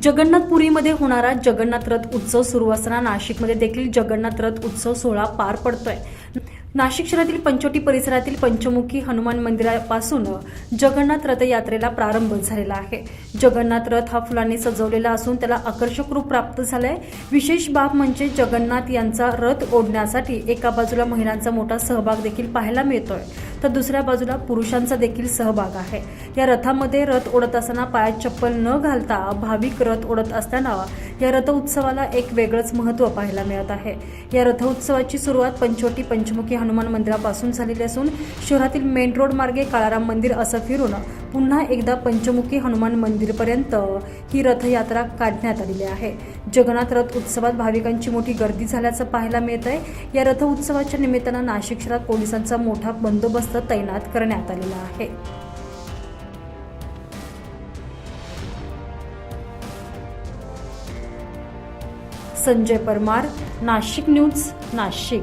जगन्नाथपुरीमध्ये होणारा जगन्नाथ रथ उत्सव सुरू असताना नाशिकमध्ये देखील जगन्नाथ रथ उत्सव सोहळा पार पडतोय. नाशिक शहरातील पंचवटी परिसरातील पंचमुखी हनुमान मंदिरापासून जगन्नाथ रथयात्रेला प्रारंभ झालेला आहे. जगन्नाथ रथ हा फुलांनी सजवलेला असून त्याला आकर्षक रूप प्राप्त झालंय. विशेष बाब म्हणजे जगन्नाथ यांचा रथ ओढण्यासाठी एका बाजूला महिलांचा मोठा सहभाग देखील पाहायला मिळतोय. तर दुसऱ्या बाजूला पुरुषांचा देखील सहभाग आहे. या रथामध्ये रथ ओढत असताना पायात चप्पल न घालता भाविक रथ ओढत असताना या रथ उत्सवाला एक वेगळंच महत्त्व पाहायला मिळत आहे. या रथ उत्सवाची सुरुवात पंचवटी पंचमुखी हनुमान मंदिरापासून झालेली असून शहरातील मेन रोड मार्गे काळाराम मंदिर असं फिरून पुन्हा एकदा पंचमुखी हनुमान मंदिरपर्यंत ही रथयात्रा काढण्यात आलेली आहे. जगन्नाथ रथ उत्सवात भाविकांची मोठी गर्दी झाल्याचं पाहायला मिळत आहे या रथ उत्सवाच्या निमित्तानं नाशिक शहरात पोलिसांचा मोठा बंदोबस्त बंदोबस्त तैनात करण्यात आलेला आहे. संजय परमार नाशिक न्यूज नाशिक.